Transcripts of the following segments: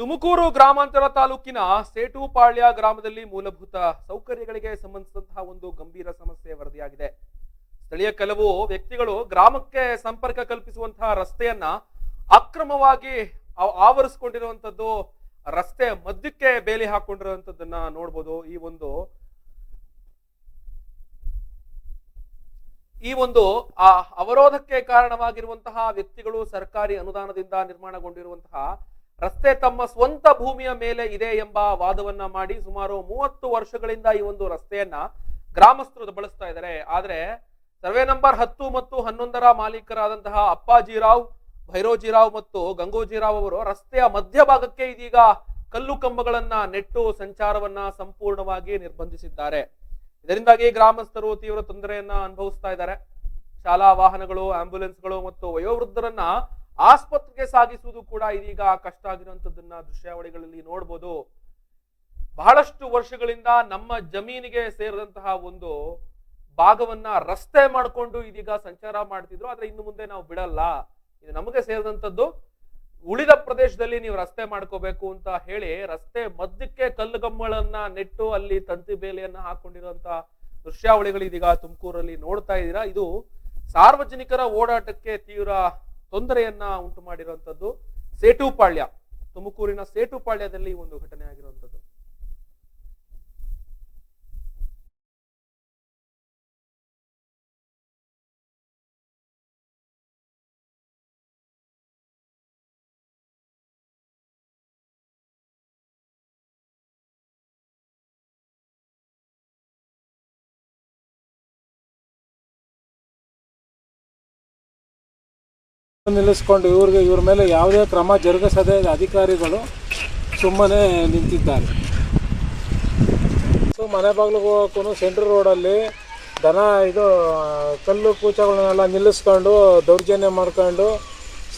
ತುಮಕೂರು ಗ್ರಾಮಾಂತರ ತಾಲೂಕಿನ ಸೇಟುಪಾಳ್ಯ ಗ್ರಾಮದಲ್ಲಿ ಮೂಲಭೂತ ಸೌಕರ್ಯಗಳಿಗೆ ಸಂಬಂಧಿಸಿದಂತಹ ಒಂದು ಗಂಭೀರ ಸಮಸ್ಯೆ ವರದಿಯಾಗಿದೆ. ಸ್ಥಳೀಯ ಕೆಲವು ವ್ಯಕ್ತಿಗಳು ಗ್ರಾಮಕ್ಕೆ ಸಂಪರ್ಕ ಕಲ್ಪಿಸುವಂತಹ ರಸ್ತೆಯನ್ನ ಅಕ್ರಮವಾಗಿ ಆವರಿಸಿಕೊಂಡಿರುವಂತದ್ದು, ರಸ್ತೆ ಮಧ್ಯಕ್ಕೆ ಬೇಲಿ ಹಾಕೊಂಡಿರುವಂತದ್ದನ್ನ ನೋಡ್ಬೋದು. ಈ ಒಂದು ಈ ಒಂದು ಆ ಅವರೋಧಕ್ಕೆ ಕಾರಣವಾಗಿರುವಂತಹ ವ್ಯಕ್ತಿಗಳು ಸರ್ಕಾರಿ ಅನುದಾನದಿಂದ ನಿರ್ಮಾಣಗೊಂಡಿರುವಂತಹ ರಸ್ತೆ ತಮ್ಮ ಸ್ವಂತ ಭೂಮಿಯ ಮೇಲೆ ಇದೆ ಎಂಬ ವಾದವನ್ನ ಮಾಡಿ ಸುಮಾರು ಮೂವತ್ತು ವರ್ಷಗಳಿಂದ ಈ ಒಂದು ರಸ್ತೆಯನ್ನ ಗ್ರಾಮಸ್ಥರು ಬಳಸ್ತಾ ಇದ್ದಾರೆ. ಆದ್ರೆ ಸರ್ವೆ ನಂಬರ್ ಹತ್ತು ಮತ್ತು ಹನ್ನೊಂದರ ಮಾಲೀಕರಾದಂತಹ ಅಪ್ಪಾಜಿರಾವ್, ಭೈರೋಜಿರಾವ್ ಮತ್ತು ಗಂಗೋಜಿರಾವ್ ಅವರು ರಸ್ತೆಯ ಮಧ್ಯಭಾಗಕ್ಕೆ ಇದೀಗ ಕಲ್ಲು ಕಂಬಗಳನ್ನ ನೆಟ್ಟು ಸಂಚಾರವನ್ನ ಸಂಪೂರ್ಣವಾಗಿ ನಿರ್ಬಂಧಿಸಿದ್ದಾರೆ. ಇದರಿಂದಾಗಿ ಗ್ರಾಮಸ್ಥರು ತೀವ್ರ ತೊಂದರೆಯನ್ನ ಅನುಭವಿಸ್ತಾ ಇದ್ದಾರೆ. ಶಾಲಾ ವಾಹನಗಳು ಆಂಬ್ಯುಲೆನ್ಸ್ಗಳು ಮತ್ತು ವಯೋವೃದ್ಧರನ್ನ ಆಸ್ಪತ್ರೆಗೆ ಸಾಗಿಸುವುದು ಕೂಡ ಇದೀಗ ಕಷ್ಟ ಆಗಿರುವಂತದ್ದನ್ನ ದೃಶ್ಯಾವಳಿಗಳಲ್ಲಿ ನೋಡ್ಬೋದು. ಬಹಳಷ್ಟು ವರ್ಷಗಳಿಂದ ನಮ್ಮ ಜಮೀನಿಗೆ ಸೇರಿದಂತಹ ಒಂದು ಭಾಗವನ್ನ ರಸ್ತೆ ಮಾಡಿಕೊಂಡು ಇದೀಗ ಸಂಚಾರ ಮಾಡ್ತಿದ್ರು. ಆದ್ರೆ ಇನ್ನು ಮುಂದೆ ನಾವು ಬಿಡಲ್ಲ. ಇದು ನಮಗೆ ಸೇರಿದಂಥದ್ದು ಉಳಿದ ಪ್ರದೇಶದಲ್ಲಿ ನೀವು ರಸ್ತೆ ಮಾಡ್ಕೋಬೇಕು ಅಂತ ಹೇಳಿ ರಸ್ತೆ ಮಧ್ಯಕ್ಕೆ ಕಲ್ಲುಗಮ್ಮಗಳನ್ನ ನೆಟ್ಟು ಅಲ್ಲಿ ತಂತಿ ಬೇಲಿಯನ್ನ ಹಾಕೊಂಡಿರುವಂತ ದೃಶ್ಯಾವಳಿಗಳು ಇದೀಗ ತುಮಕೂರಲ್ಲಿ ನೋಡ್ತಾ ಇದ್ದೀರಾ. ಇದು ಸಾರ್ವಜನಿಕರ ಓಡಾಟಕ್ಕೆ ತೀವ್ರ ತೊಂದರೆಯನ್ನ ಉಂಟು ಮಾಡಿರುವಂತದ್ದು ಸೇಟುಪಾಳ್ಯ ತುಮಕೂರಿನ ಸೇಟುಪಾಳ್ಯದಲ್ಲಿ ಒಂದು ಘಟನೆ ಆಗಿರುವಂತದ್ದು. ನಿಲ್ಲಿಸ್ಕೊಂಡು ಇವ್ರಿಗೆ ಇವ್ರ ಮೇಲೆ ಯಾವುದೇ ಕ್ರಮ ಜರುಗಿಸದೆ ಅಧಿಕಾರಿಗಳು ಸುಮ್ಮನೆ ನಿಂತಿದ್ದಾರೆ. ಸೊ ಮನೆ ಬಾಗಿಲಿಗೆ ಹೋಗೋಕ್ಕೂ ಸೆಂಟ್ರ್ ರೋಡಲ್ಲಿ ದನ ಇದು, ಕಲ್ಲು ಕೂಚಗಳನ್ನೆಲ್ಲ ನಿಲ್ಲಿಸ್ಕೊಂಡು ದೌರ್ಜನ್ಯ ಮಾಡ್ಕೊಂಡು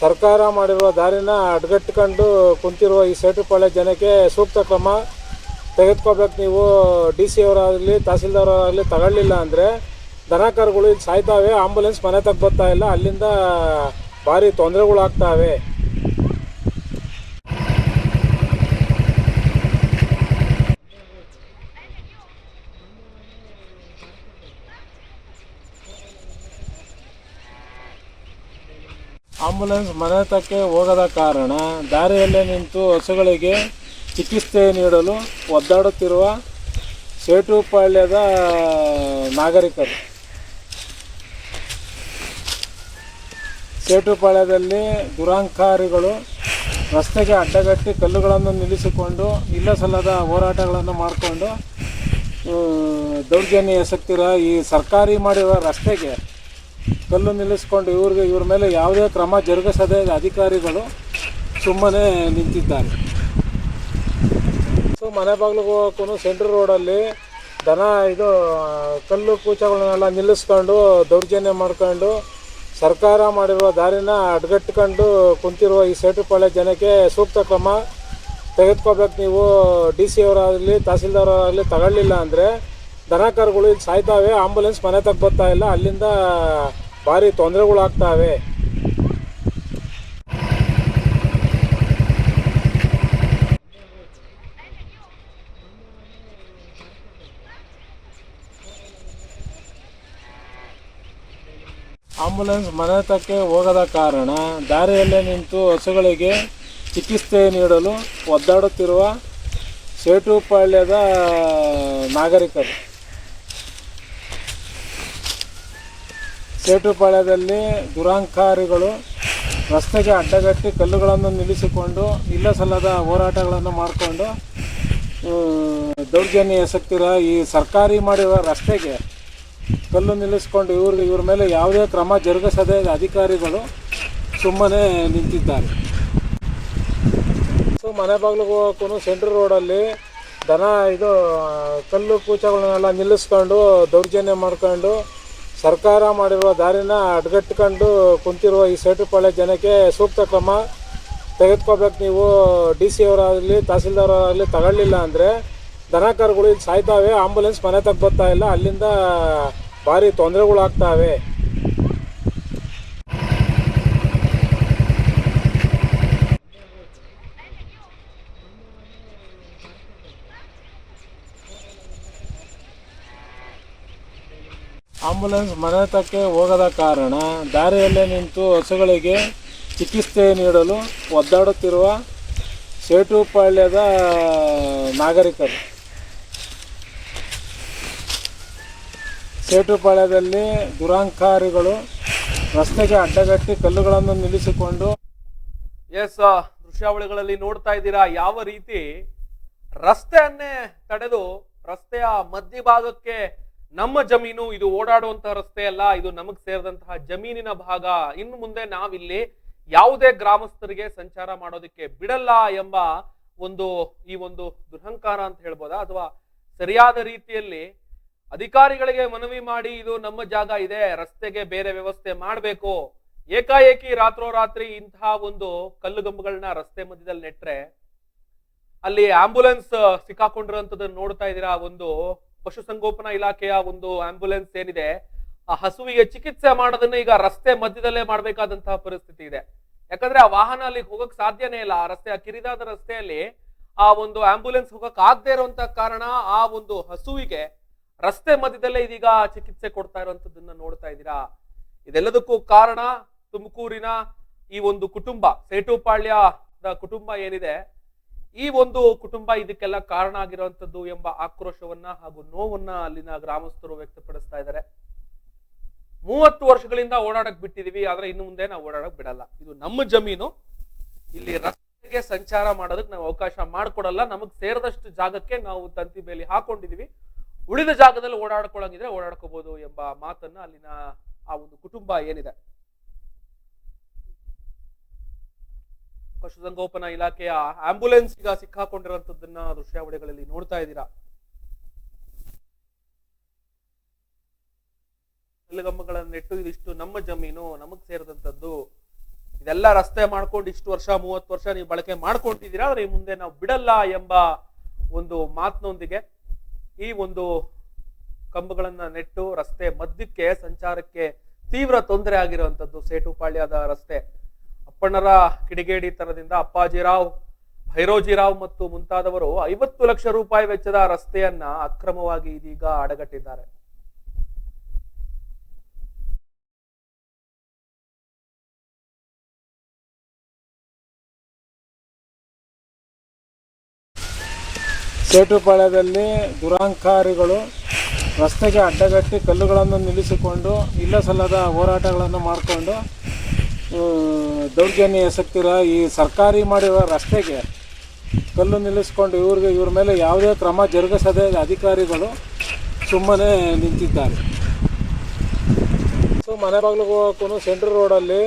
ಸರ್ಕಾರ ಮಾಡಿರುವ ದಾರಿನ ಅಡ್ಗಟ್ಕೊಂಡು ಕುಂತಿರುವ ಈ ಸೇಟುಪಾಳ್ಯ ಜನಕ್ಕೆ ಸೂಕ್ತ ಕ್ರಮ ತೆಗೆದುಕೋಬೇಕು ನೀವು ಡಿ ಸಿ ಅವರಾಗಲಿ ತಹಸೀಲ್ದಾರ್ ಅವರಾಗಲಿ ತಗೊಳ್ಳಿಲ್ಲ ಅಂದರೆ ದನ ಕರುಗಳು ಇಲ್ಲಿ ಸಾಯ್ತಾವೆ, ಆಂಬುಲೆನ್ಸ್ ಮನೆ ತಗ ಬರ್ತಾ ಇಲ್ಲ. ಅಲ್ಲಿಂದ ಭಾರಿ ತೊಂದರೆಗಳಾಗ್ತಾವೆ. ಆಂಬುಲೆನ್ಸ್ ಮನೆ ತಕ್ಕೆ ಹೋಗದ ಕಾರಣ ದಾರಿಯಲ್ಲೇ ನಿಂತು ಹಸುಗಳಿಗೆ ಚಿಕಿತ್ಸೆ ನೀಡಲು ಒದ್ದಾಡುತ್ತಿರುವ ಸೇಟುಪಾಳ್ಯದ ನಾಗರಿಕರು. ಸೇಟುಪಾಳ್ಯದಲ್ಲಿ ದುರಾಂಕಾರಿಗಳು ರಸ್ತೆಗೆ ಅಡ್ಡಗಟ್ಟಿ ಕಲ್ಲುಗಳನ್ನು ನಿಲ್ಲಿಸಿಕೊಂಡು ಇಲ್ಲ ಸಲ್ಲದ ಹೋರಾಟಗಳನ್ನು ಮಾಡಿಕೊಂಡು ದೌರ್ಜನ್ಯ ಎಸಗ್ತಿರ ಈ ಸರ್ಕಾರಿ ಮಾಡಿರೋ ರಸ್ತೆಗೆ ಕಲ್ಲು ನಿಲ್ಲಿಸ್ಕೊಂಡು ಇವ್ರಿಗೆ ಇವ್ರ ಮೇಲೆ ಯಾವುದೇ ಕ್ರಮ ಜರುಗಿಸದೆ ಅಧಿಕಾರಿಗಳು ಸುಮ್ಮನೆ ನಿಂತಿದ್ದಾರೆ. ಸೊ, ಮನೆ ಬಾಗಿಲಿಗೆ ಹೋಗೋಕ್ಕೂ ಸೆಂಟ್ರ್ ರೋಡಲ್ಲಿ ದನ, ಇದು ಕಲ್ಲು ಕೂಚಗಳನ್ನೆಲ್ಲ ನಿಲ್ಲಿಸ್ಕೊಂಡು ದೌರ್ಜನ್ಯ ಮಾಡ್ಕೊಂಡು ಸರ್ಕಾರ ಮಾಡಿರುವ ದಾರಿನ ಅಡ್ಗಟ್ಕೊಂಡು ಕುಂತಿರುವ ಈ ಸೇಟುಪಾಳ್ಯ ಜನಕ್ಕೆ ಸೂಕ್ತ ಕ್ರಮ ತೆಗೆದುಕೋಬೇಕು. ನೀವು ಡಿ ಸಿ ಅವರಾಗಲಿ ತಹಸೀಲ್ದಾರ್ ಅವರಾಗಲಿ ತಗೊಳ್ಳಿಲ್ಲ ಅಂದರೆ ದನಕರುಗಳು ಇಲ್ಲಿ ಸಾಯ್ತಾವೆ, ಆಂಬುಲೆನ್ಸ್ ಮನೆ ತಗ ಬರ್ತಾ ಇಲ್ಲ. ಅಲ್ಲಿಂದ ಭಾರಿ ತೊಂದರೆಗಳಾಗ್ತಾವೆ. ಆಂಬುಲೆನ್ಸ್ ಮನೆ ತಕ್ಕೆ ಹೋಗದ ಕಾರಣ ದಾರಿಯಲ್ಲೇ ನಿಂತು ಹಸುಗಳಿಗೆ ಚಿಕಿತ್ಸೆ ನೀಡಲು ಒದ್ದಾಡುತ್ತಿರುವ ಸೇಟುಪಾಳ್ಯದ ನಾಗರಿಕರು. ಸೇಟುಪಾಳ್ಯದಲ್ಲಿ ದುರಾಂಕಾರಿಗಳು ರಸ್ತೆಗೆ ಅಡ್ಡಗಟ್ಟಿ ಕಲ್ಲುಗಳನ್ನು ನಿಲ್ಲಿಸಿಕೊಂಡು ಇಲ್ಲ ಸಲ್ಲದ ಹೋರಾಟಗಳನ್ನು ಮಾಡಿಕೊಂಡು ದೌರ್ಜನ್ಯ ಎಸಗ್ತಿರೋ ಈ ಸರ್ಕಾರಿ ಮಾಡಿರುವ ರಸ್ತೆಗೆ ಕಲ್ಲು ನಿಲ್ಲಿಸ್ಕೊಂಡು ಇವ್ರಿಗೆ ಇವ್ರ ಮೇಲೆ ಯಾವುದೇ ಕ್ರಮ ಜರುಗಿಸದೆ ಅಧಿಕಾರಿಗಳು ಸುಮ್ಮನೆ ನಿಂತಿದ್ದಾರೆ. ಸೊ ಮನೆ ಬಾಗಿಲಿಗೆ ಹೋಗೋಕ್ಕೂ ಸೆಂಟ್ರಲ್ ರೋಡಲ್ಲಿ ದನ, ಇದು, ಕಲ್ಲು ಕೂಚಗಳನ್ನೆಲ್ಲ ನಿಲ್ಲಿಸ್ಕೊಂಡು ದೌರ್ಜನ್ಯ ಮಾಡ್ಕೊಂಡು ಸರ್ಕಾರ ಮಾಡಿರುವ ದಾರಿನ ಅಡ್ಗಟ್ಕೊಂಡು ಕುಂತಿರುವ ಈ ಸೇಟುಪಾಳ್ಯ ಜನಕ್ಕೆ ಸೂಕ್ತ ಕ್ರಮ ತೆಗೆದುಕೋಬೇಕು ನೀವು ಡಿ ಸಿ ಅವರಾಗಲಿ ತಹಸೀಲ್ದಾರ್ ಅವರಾಗಲಿ ತಗೊಳ್ಳಿಲ್ಲ ಅಂದರೆ ದನ ಇಲ್ಲಿ ಸಾಯ್ತಾವೆ, ಆಂಬುಲೆನ್ಸ್ ಮನೆ ತಗ ಬರ್ತಾ ಇಲ್ಲ. ಅಲ್ಲಿಂದ ಭಾರಿ ತೊಂದರೆಗಳಾಗ್ತಾವೆ. ಆಂಬುಲೆನ್ಸ್ ಮನೆ ತಕ್ಕೆ ಹೋಗದ ಕಾರಣ ದಾರಿಯಲ್ಲೇ ನಿಂತು ಹಸುಗಳಿಗೆ ಚಿಕಿತ್ಸೆ ನೀಡಲು ಒದ್ದಾಡುತ್ತಿರುವ ಸೇಟುಪಾಳ್ಯದ ನಾಗರಿಕರು. ಸೇಟುಪಾಳ್ಯದಲ್ಲಿ ದುರಾಂಕಾರಿಗಳು ರಸ್ತೆಗೆ ಅಡ್ಡಗಟ್ಟಿ ಕಲ್ಲುಗಳನ್ನು ನಿಲ್ಲಿಸಿಕೊಂಡು ಎಸ್ ದೃಶ್ಯಾವಳಿಗಳಲ್ಲಿ ನೋಡ್ತಾ ಇದ್ದೀರಾ? ಯಾವ ರೀತಿ ರಸ್ತೆಯನ್ನೇ ತಡೆದು ರಸ್ತೆಯ ಮಧ್ಯಭಾಗಕ್ಕೆ ನಮ್ಮ ಜಮೀನು, ಇದು ಓಡಾಡುವಂತಹ ರಸ್ತೆ ಅಲ್ಲ, ಇದು ನಮಗ್ ಸೇರಿದಂತಹ ಜಮೀನಿನ ಭಾಗ. ಇನ್ನು ಮುಂದೆ ನಾವಿಲ್ಲಿ ಯಾವುದೇ ಗ್ರಾಮಸ್ಥರಿಗೆ ಸಂಚಾರ ಮಾಡೋದಕ್ಕೆ ಬಿಡಲ್ಲ ಎಂಬ ಒಂದು, ಈ ಒಂದು ದುರಹಂಕಾರ ಅಂತ ಹೇಳ್ಬೋದಾ? ಅಥವಾ ಸರಿಯಾದ ರೀತಿಯಲ್ಲಿ ಅಧಿಕಾರಿಗಳಿಗೆ ಮನವಿ ಮಾಡಿ ಇದು ನಮ್ಮ ಜಾಗ ಇದೆ, ರಸ್ತೆಗೆ ಬೇರೆ ವ್ಯವಸ್ಥೆ ಮಾಡಬೇಕು. ಏಕಾಏಕಿ ರಾತ್ರೋರಾತ್ರಿ ಇಂತಹ ಒಂದು ಕಲ್ಲುಗಂಬುಗಳನ್ನ ರಸ್ತೆ ಮಧ್ಯದಲ್ಲಿ ನೆಟ್ಟರೆ ಅಲ್ಲಿ ಆಂಬುಲೆನ್ಸ್ ಸಿಕ್ಕಾಕೊಂಡಿರೋಂಥದ್ದನ್ನ ನೋಡ್ತಾ ಇದ್ದೀರಾ? ಒಂದು ಪಶುಸಂಗೋಪನಾ ಇಲಾಖೆಯ ಒಂದು ಆಂಬುಲೆನ್ಸ್ ಏನಿದೆ, ಆ ಹಸುವಿಗೆ ಚಿಕಿತ್ಸೆ ಮಾಡೋದನ್ನ ಈಗ ರಸ್ತೆ ಮಧ್ಯದಲ್ಲೇ ಮಾಡಬೇಕಾದಂತಹ ಪರಿಸ್ಥಿತಿ ಇದೆ. ಯಾಕಂದ್ರೆ ಆ ವಾಹನ ಅಲ್ಲಿ ಹೋಗಕ್ ಸಾಧ್ಯನೇ ಇಲ್ಲ. ಆ ರಸ್ತೆ, ಆ ಕಿರಿದಾದ ರಸ್ತೆಯಲ್ಲಿ ಆ ಒಂದು ಆಂಬುಲೆನ್ಸ್ ಹೋಗಕ್ ಆಗದೆ ಇರುವಂತ ಕಾರಣ ಆ ಒಂದು ಹಸುವಿಗೆ ರಸ್ತೆ ಮಧ್ಯದಲ್ಲೇ ಇದೀಗ ಚಿಕಿತ್ಸೆ ಕೊಡ್ತಾ ಇರುವಂತದ್ದನ್ನ ನೋಡ್ತಾ ಇದ್ದೀರಾ? ಇದೆಲ್ಲದಕ್ಕೂ ಕಾರಣ ತುಮಕೂರಿನ ಈ ಒಂದು ಕುಟುಂಬ, ಸೇಟುಪಾಳ್ಯದ ಕುಟುಂಬ ಏನಿದೆ? ಈ ಒಂದು ಕುಟುಂಬ ಇದಕ್ಕೆಲ್ಲ ಕಾರಣ ಆಗಿರುವಂತದ್ದು ಎಂಬ ಆಕ್ರೋಶವನ್ನ ಹಾಗೂ ನೋವನ್ನ ಅಲ್ಲಿನ ಗ್ರಾಮಸ್ಥರು ವ್ಯಕ್ತಪಡಿಸ್ತಾ ಇದ್ದಾರೆ. ಮೂವತ್ತು ವರ್ಷಗಳಿಂದ ಓಡಾಡಕ್ ಬಿಟ್ಟಿದೀವಿ, ಆದ್ರೆ ಇನ್ನು ಮುಂದೆ ನಾವು ಓಡಾಡಕ್ ಬಿಡಲ್ಲ. ಇದು ನಮ್ಮ ಜಮೀನು. ಇಲ್ಲಿ ರಸ್ತೆಗೆ ಸಂಚಾರ ಮಾಡೋದಕ್ಕೆ ನಾವು ಅವಕಾಶ ಮಾಡ್ಕೊಡಲ್ಲ. ನಮಗ್ ಸೇರದಷ್ಟು ಜಾಗಕ್ಕೆ ನಾವು ತಂತಿ ಬೇಲಿ ಹಾಕೊಂಡಿದೀವಿ. ಉಳಿದ ಜಾಗದಲ್ಲಿ ಓಡಾಡ್ಕೊಳ್ಳಂಗಿದ್ರೆ ಓಡಾಡ್ಕೋಬಹುದು ಎಂಬ ಮಾತನ್ನ ಅಲ್ಲಿನ ಆ ಒಂದು ಕುಟುಂಬ ಏನಿದೆ? ಪಶುಸಂಗೋಪನಾ ಇಲಾಖೆಯ ಆಂಬುಲೆನ್ಸ್ ಈಗ ಸಿಕ್ಕಾಕೊಂಡಿರುವಂತದ್ದನ್ನ ದೃಶ್ಯಾವಳಿಗಳಲ್ಲಿ ನೋಡ್ತಾ ಇದ್ದೀರಾ? ಕಲ್ಲುಗಂಬಗಳನ್ನ ನೆಟ್ಟು ಇದಿಷ್ಟು ನಮ್ಮ ಜಮೀನು, ನಮಗ್ ಸೇರಿದಂತದ್ದು, ಇದೆಲ್ಲ ರಸ್ತೆ ಮಾಡ್ಕೊಂಡು ಇಷ್ಟು ವರ್ಷ, ಮೂವತ್ತು ವರ್ಷ ನೀವು ಬಳಕೆ ಮಾಡ್ಕೊಂಡಿದ್ದೀರಾ? ಆದ್ರೆ ಈ ಮುಂದೆ ನಾವು ಬಿಡಲ್ಲ ಎಂಬ ಒಂದು ಮಾತಿನೊಂದಿಗೆ ಈ ಒಂದು ಕಂಬಗಳನ್ನ ನೆಟ್ಟು ರಸ್ತೆ ಮಧ್ಯಕ್ಕೆ, ಸಂಚಾರಕ್ಕೆ ತೀವ್ರ ತೊಂದರೆ ಆಗಿರುವಂತದ್ದು ಸೇಟುಪಾಳ್ಯದ ರಸ್ತೆ. ಅಪ್ಪಣ್ಣರ ಕಿಡಿಗೇಡಿತನದಿಂದ ಅಪ್ಪಾಜಿರಾವ್, ಭೈರೋಜಿರಾವ್ ಮತ್ತು ಮುಂತಾದವರು ಐವತ್ತು ಲಕ್ಷ ರೂಪಾಯಿ ವೆಚ್ಚದ ರಸ್ತೆಯನ್ನ ಅಕ್ರಮವಾಗಿ ಇದೀಗ ಅಡಗಟ್ಟಿದ್ದಾರೆ. ಸೇಟುಪಾಳ್ಯದಲ್ಲಿ ದುರಾಂಕಾರಿಗಳು ರಸ್ತೆಗೆ ಅಡ್ಡಗಟ್ಟಿ ಕಲ್ಲುಗಳನ್ನು ನಿಲ್ಲಿಸಿಕೊಂಡು ಇಲ್ಲ ಸಲ್ಲದ ಹೋರಾಟಗಳನ್ನು ಮಾಡಿಕೊಂಡು ದೌರ್ಜನ್ಯ ಎಸಗ್ತಿರೋ ಈ ಸರ್ಕಾರಿ ಮಾಡಿರುವ ರಸ್ತೆಗೆ ಕಲ್ಲು ನಿಲ್ಲಿಸ್ಕೊಂಡು ಇವ್ರಿಗೆ ಇವ್ರ ಮೇಲೆ ಯಾವುದೇ ಕ್ರಮ ಜರುಗಿಸದೆ ಅಧಿಕಾರಿಗಳು ಸುಮ್ಮನೆ ನಿಂತಿದ್ದಾರೆ. ಸೊ, ಮನೆ ಬಾಗಿಲಿಗೆ ಹೋಗೋಕ್ಕೂ ಸೆಂಟ್ರಲ್ ರೋಡಲ್ಲಿ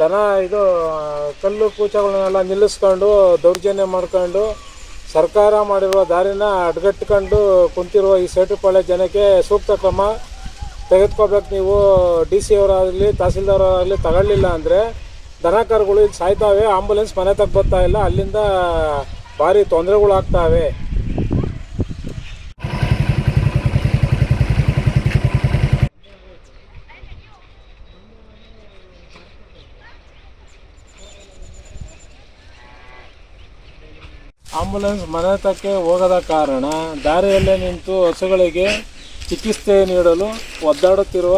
ದನ, ಇದು ಕಲ್ಲು ಕೂಚಗಳನ್ನೆಲ್ಲ ನಿಲ್ಲಿಸ್ಕೊಂಡು ದೌರ್ಜನ್ಯ ಮಾಡ್ಕೊಂಡು ಸರ್ಕಾರ ಮಾಡಿರುವ ದಾರಿನ ಅಡ್ಗಟ್ಕೊಂಡು ಕುಂತಿರುವ ಈ ಸೇಟುಪಾಳ್ಯ ಜನಕ್ಕೆ ಸೂಕ್ತ ಕ್ರಮ ತೆಗೆದುಕೋಬೇಕು ನೀವು ಡಿ ಸಿ ಅವರಾಗಲಿ ತಹಸೀಲ್ದಾರ್ ಆಗಲಿ ತಗೊಳ್ಳಿಲ್ಲ ಅಂದರೆ ದನ ಕರುಗಳು ಇಲ್ಲಿ ಸಾಯ್ತಾವೆ, ಆಂಬುಲೆನ್ಸ್ ಮನೆ ತಗ ಬರ್ತಾ ಇಲ್ಲ, ಅಲ್ಲಿಂದ ಭಾರಿ ತೊಂದರೆಗಳಾಗ್ತಾವೆ. ಆಂಬುಲೆನ್ಸ್ ಮನೆ ತಕ್ಕೆ ಹೋಗದ ಕಾರಣ ದಾರಿಯಲ್ಲೇ ನಿಂತು ಹಸುಗಳಿಗೆ ಚಿಕಿತ್ಸೆ ನೀಡಲು ಒದ್ದಾಡುತ್ತಿರುವ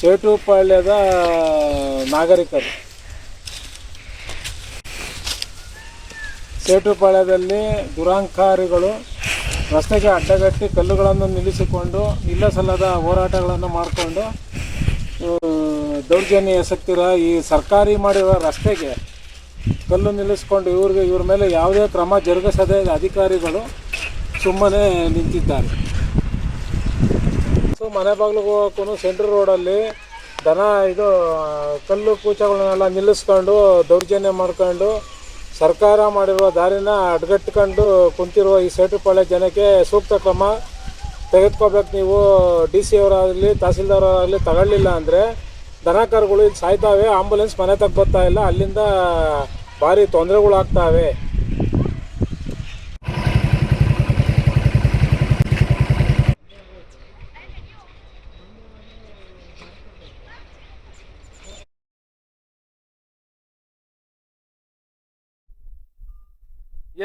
ಸೇಟುಪಾಳ್ಯದ ನಾಗರಿಕರು. ಸೇಟುಪಾಳ್ಯದಲ್ಲಿ ದುರಾಂಕಾರಿಗಳು ರಸ್ತೆಗೆ ಅಡ್ಡಗಟ್ಟಿ ಕಲ್ಲುಗಳನ್ನು ನಿಲ್ಲಿಸಿಕೊಂಡು ಇಲ್ಲ ಸಲ್ಲದ ಹೋರಾಟಗಳನ್ನು ಮಾಡಿಕೊಂಡು ದೌರ್ಜನ್ಯ ಎಸಗ್ತಿರೋ ಈ ಸರ್ಕಾರಿ ಮಾಡಿರೋ ರಸ್ತೆಗೆ ಕಲ್ಲು ನಿಲ್ಲಿಸ್ಕೊಂಡು ಇವ್ರಿಗೆ ಇವ್ರ ಮೇಲೆ ಯಾವುದೇ ಕ್ರಮ ಜರುಗಿಸದೆ ಅಧಿಕಾರಿಗಳು ಸುಮ್ಮನೆ ನಿಂತಿದ್ದಾರೆ. ಸೊ, ಮನೆ ಬಾಗಿಲಿಗೆ ಹೋಗೋಕ್ಕೂ ಸೆಂಟ್ರಲ್ ರೋಡಲ್ಲಿ ದನ ಇದು, ಕಲ್ಲು ಕೂಚಗಳನ್ನೆಲ್ಲ ನಿಲ್ಲಿಸ್ಕೊಂಡು, ದೌರ್ಜನ್ಯ ಮಾಡ್ಕೊಂಡು, ಸರ್ಕಾರ ಮಾಡಿರುವ ದಾರಿನ ಅಡ್ಗಟ್ಕೊಂಡು ಕುಂತಿರುವ ಈ ಸೇಟುಪಾಳ್ಯ ಜನಕ್ಕೆ ಸೂಕ್ತ ಕ್ರಮ ತೆಗೆದುಕೋಬೇಕು ನೀವು ಡಿ ಸಿ ಅವರಾಗಲಿ ತಹಸೀಲ್ದಾರ್ ಆಗಲಿ ತಗೊಳ್ಳಿಲ್ಲ ಅಂದರೆ ದನಕರುಗಳು ಇಲ್ಲಿ ಸಾಯ್ತಾವೆ, ಆಂಬುಲೆನ್ಸ್ ಮನೆ ತಗ ಬರ್ತಾ ಇಲ್ಲ. ಅಲ್ಲಿಂದ ಭಾರಿ ತೊಂದರೆಗಳಾಗ್ತಾವೆ.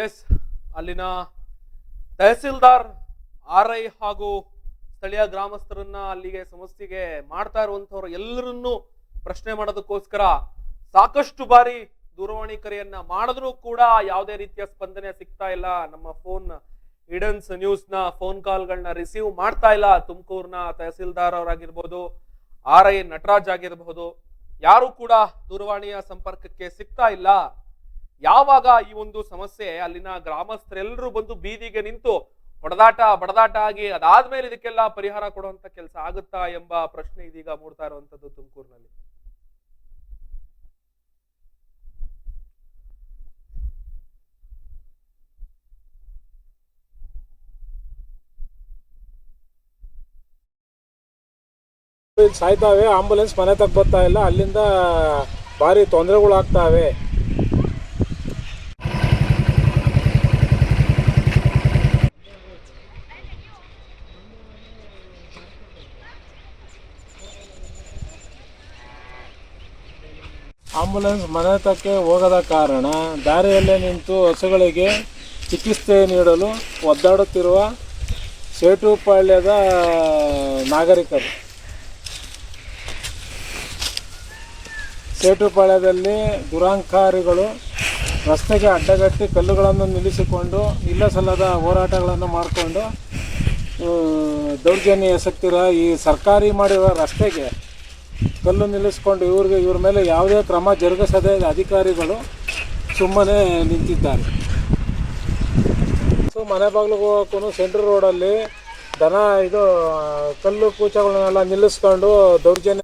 ಎಸ್, ಅಲ್ಲಿನ ತಹಸೀಲ್ದಾರ್ ಆರ್ ಐ ಹಾಗೂ ಸ್ಥಳೀಯ ಗ್ರಾಮಸ್ಥರನ್ನ ಅಲ್ಲಿಗೆ ಸಮಸ್ಯೆಗೆ ಮಾಡ್ತಾ ಇರುವಂತವ್ರು ಎಲ್ಲರನ್ನೂ ಪ್ರಶ್ನೆ ಮಾಡೋದಕ್ಕೋಸ್ಕರ ಸಾಕಷ್ಟು ಬಾರಿ ದೂರವಾಣಿ ಕರೆಯನ್ನ ಮಾಡಿದ್ರೂ ಕೂಡ ಯಾವುದೇ ರೀತಿಯ ಸ್ಪಂದನೆ ಸಿಗ್ತಾ ಇಲ್ಲ. ನಮ್ಮ ಫೋನ್ ಇಡನ್ಸ್ ನ್ಯೂಸ್ನ ಫೋನ್ ಕಾಲ್ಗಳನ್ನ ರಿಸೀವ್ ಮಾಡ್ತಾ ಇಲ್ಲ. ತುಮಕೂರ್ನ ತಹಸೀಲ್ದಾರ್ ಅವರಾಗಿರ್ಬೋದು ಆರ್ ಐ ನಟರಾಜ್ ಆಗಿರಬಹುದು ಯಾರು ಕೂಡ ದೂರವಾಣಿಯ ಸಂಪರ್ಕಕ್ಕೆ ಸಿಗ್ತಾ ಇಲ್ಲ. ಯಾವಾಗ ಈ ಒಂದು ಸಮಸ್ಯೆ ಅಲ್ಲಿನ ಗ್ರಾಮಸ್ಥರೆಲ್ಲರೂ ಬಂದು ಬೀದಿಗೆ ನಿಂತು ಹೊಡೆದಾಟ ಬಡದಾಟ ಆಗಿ ಅದಾದ್ಮೇಲೆ ಇದಕ್ಕೆಲ್ಲ ಪರಿಹಾರ ಕೊಡುವಂತ ಕೆಲಸ ಆಗುತ್ತಾ ಎಂಬ ಪ್ರಶ್ನೆ ಇದೀಗ ಮೂಡ್ತಾ ಇರುವಂತದ್ದು ತುಮಕೂರಿನಲ್ಲಿ. ಇಲ್ಲಿ ಸಾಯ್ತಾವೆ ಆಂಬುಲೆನ್ಸ್ ಮನೆ ತಗ ಬರ್ತಾ ಇಲ್ಲ, ಅಲ್ಲಿಂದ ಭಾರಿ ತೊಂದರೆಗಳಾಗ್ತಾವೆ. ಆಂಬುಲೆನ್ಸ್ ಮನೆ ತಕ್ಕೆ ಹೋಗದ ಕಾರಣ ದಾರಿಯಲ್ಲೇ ನಿಂತು ಹಸುಗಳಿಗೆ ಚಿಕಿತ್ಸೆ ನೀಡಲು ಒದ್ದಾಡುತ್ತಿರುವ ಸೇಟುಪಾಳ್ಯದ ನಾಗರಿಕರು. ಸೇಟುಪಾಳ್ಯದಲ್ಲಿ ದುರಾಂಕಾರಿಗಳು ರಸ್ತೆಗೆ ಅಡ್ಡಗಟ್ಟಿ ಕಲ್ಲುಗಳನ್ನು ನಿಲ್ಲಿಸಿಕೊಂಡು ಇಲ್ಲ ಸಲ್ಲದ ಹೋರಾಟಗಳನ್ನು ಮಾಡಿಕೊಂಡು ದೌರ್ಜನ್ಯ ಎಸಗ್ತಿರೋ ಈ ಸರ್ಕಾರಿ ಮಾಡಿರೋ ರಸ್ತೆಗೆ ಕಲ್ಲು ನಿಲ್ಲಿಸ್ಕೊಂಡು ಇವ್ರಿಗೆ ಇವ್ರ ಮೇಲೆ ಯಾವುದೇ ಕ್ರಮ ಜರುಗಿಸದೆ ಅಧಿಕಾರಿಗಳು ಸುಮ್ಮನೆ ನಿಂತಿದ್ದಾರೆ. ಸೊ, ಮನೆ ಬಾಗಿಲಿಗೆ ಹೋಗೋಕ್ಕೂ ಸೆಂಟ್ರಲ್ ರೋಡಲ್ಲಿ ದನ, ಇದು, ಕಲ್ಲು ಕೂಚಗಳನ್ನೆಲ್ಲ ನಿಲ್ಲಿಸ್ಕೊಂಡು ದೌರ್ಜನ್ಯ